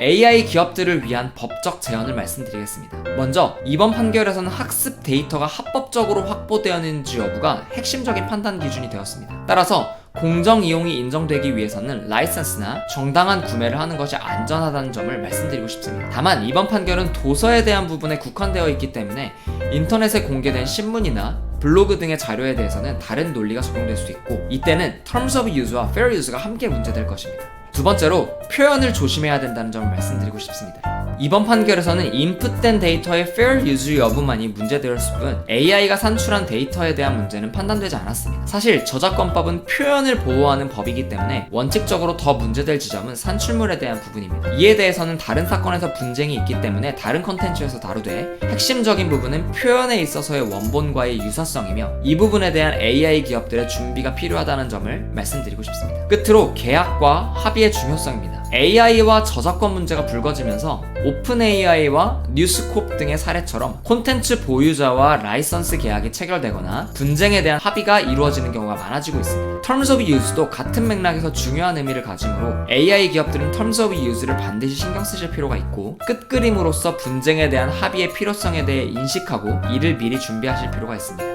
AI 기업들을 위한 법적 제언을 말씀드리겠습니다. 먼저 이번 판결에서는 학습 데이터가 합법적으로 확보되었는지 여부가 핵심적인 판단 기준이 되었습니다. 따라서 공정 이용이 인정되기 위해서는 라이선스나 정당한 구매를 하는 것이 안전하다는 점을 말씀드리고 싶습니다. 다만 이번 판결은 도서에 대한 부분에 국한되어 있기 때문에 인터넷에 공개된 신문이나 블로그 등의 자료에 대해서는 다른 논리가 적용될 수 있고 이때는 Terms of Use와 Fair Use가 함께 문제될 것입니다. 두 번째로 표현을 조심해야 된다는 점을 말씀드리고 싶습니다. 이번 판결에서는 인풋된 데이터의 fair use 여부만이 문제되었을 뿐 AI가 산출한 데이터에 대한 문제는 판단되지 않았습니다. 사실 저작권법은 표현을 보호하는 법이기 때문에 원칙적으로 더 문제될 지점은 산출물에 대한 부분입니다. 이에 대해서는 다른 사건에서 분쟁이 있기 때문에 다른 컨텐츠에서 다루되 핵심적인 부분은 표현에 있어서의 원본과의 유사성이며 이 부분에 대한 AI 기업들의 준비가 필요하다는 점을 말씀드리고 싶습니다. 끝으로 계약과 합의의 중요성입니다. AI와 저작권 문제가 불거지면서 오픈 AI와 뉴스콥 등의 사례처럼 콘텐츠 보유자와 라이선스 계약이 체결되거나 분쟁에 대한 합의가 이루어지는 경우가 많아지고 있습니다. Terms of Use도 같은 맥락에서 중요한 의미를 가지므로 AI 기업들은 Terms of Use를 반드시 신경 쓰실 필요가 있고 끝그림으로서 분쟁에 대한 합의의 필요성에 대해 인식하고 이를 미리 준비하실 필요가 있습니다.